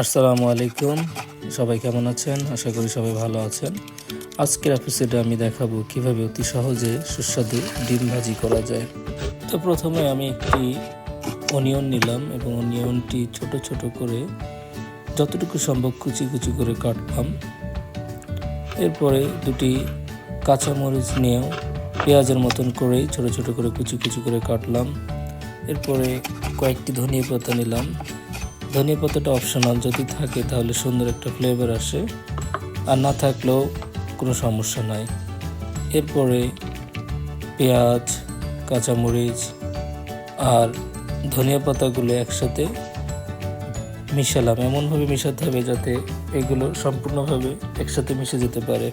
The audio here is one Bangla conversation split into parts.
আসসালামু আলাইকুম। সবাই কেমন আছেন? আশা করি সবাই ভালো আছেন। আজকের এপিসোডে আমি দেখাবো কীভাবে অতি সহজে সুস্বাদু ডিম ভাজি করা যায়। তো প্রথমে আমি একটি অনিয়ন নিলাম এবং অনিয়নটি ছোট ছোট করে যতটুকু সম্ভব কুচি কুচি করে কাটলাম। এরপরে দুটি কাঁচামরিচ নিয়েও পেঁয়াজের মতন করেই ছোট ছোট করে কুচি কুচি করে কাটলাম। এরপরে কয়েকটি ধনিয়া পাতা নিলাম। ধনিয়া পাতাটা অপশনাল যদি থাকে তাহলে সুন্দর একটা ফ্লেভার আসে। আর না থাকলেও কোনো সমস্যা নাই। এরপরে পেঁয়াজ, কাঁচামরিচ আর ধনিয়া পাতাগুলো একসাথে মিশালাম। এমনভাবে মিশাতে হবে যাতে এগুলো সম্পূর্ণভাবে একসাথে মিশে যেতে পারে।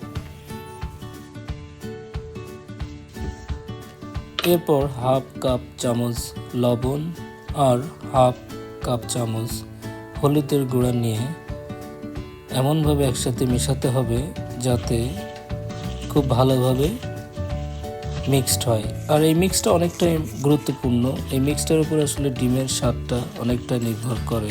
এরপর হাফ কাপ চামচ লবণ আর হাফ কাপ চামচ হলুদের গুঁড়া নিয়ে এমনভাবে একসাথে মেশাতে হবে যাতে খুব ভালোভাবে মিক্সড হয়। আর এই মিক্সটা অনেকটাই গুরুত্বপূর্ণ। এই মিক্সটার উপরে আসলে ডিমের স্বাদটা অনেকটা নির্ভর করে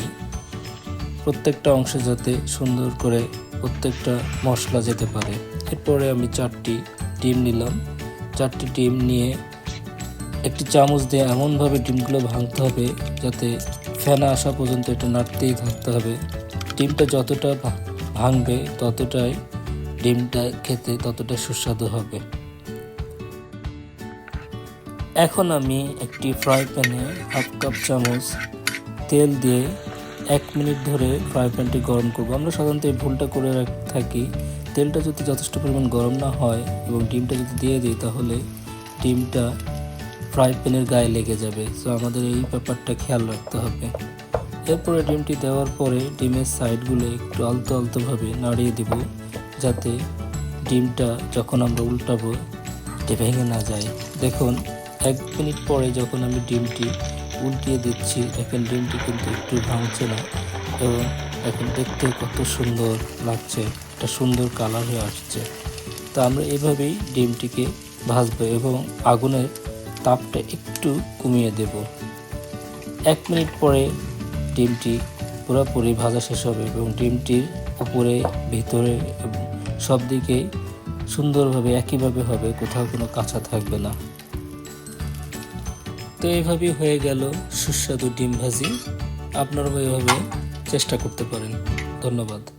প্রত্যেকটা অংশ যাতে সুন্দর করে প্রত্যেকটা মশলা যেতে পারে। এরপরে আমি চারটি ডিম নিলাম। চারটি ডিম নিয়ে একটি চামচ দিয়ে এমনভাবে ডিমগুলো ভাঙতে হবে যাতে ফেনা আসা পর্যন্ত এটা নাড়তেই থাকতে হবে। ডিমটা যতটা ভাঙবে, ততটাই ডিমটা খেতে ততটা সুস্বাদু হবে। এখন আমি একটি ফ্রাই প্যানে হাফ কাপ চামচ তেল দিয়ে এক মিনিট ধরে ফ্রাই প্যানটি গরম করব। আমরা সাধারণত এই ভুলটা করে থাকি। তেলটা যদি যথেষ্ট পরিমাণ গরম না হয় এবং ডিমটা যদি দিয়ে দিই, তাহলে ডিমটা ফ্রাই প্যানের গায়ে লেগে যাবে। সো আমাদের এই ব্যাপারটা খেয়াল রাখতে হবে। এরপরে ডিমটি দেওয়ার পরে ডিমের সাইডগুলো একটু আলতো আলতোভাবে নাড়িয়ে দিব, যাতে ডিমটা যখন আমরা উল্টাবো এটি ভেঙে না যায়। দেখুন, এক মিনিট পরে যখন আমি ডিমটি উল্টিয়ে দিচ্ছি এখন ডিমটি কিন্তু একটু ভাঙছে না। এবং এখন দেখতে কত সুন্দর লাগছে, একটা সুন্দর কালার হয়ে আসছে। তো আমরা এভাবেই ডিমটিকে ভাজবো এবং আগুনের তাপটা একটু কমিয়ে দেব। এক মিনিট পরে ডিমটি পুরোপুরি ভাজা শেষ হবে এবং ডিমটির উপরে, ভিতরে সব দিকেই সুন্দরভাবে একইভাবে হবে, কোথাও কোনো কাঁচা থাকবে না। তো এইভাবেই হয়ে গেল সুস্বাদু ডিম ভাজি। আপনারাও এভাবে চেষ্টা করতে পারেন। ধন্যবাদ।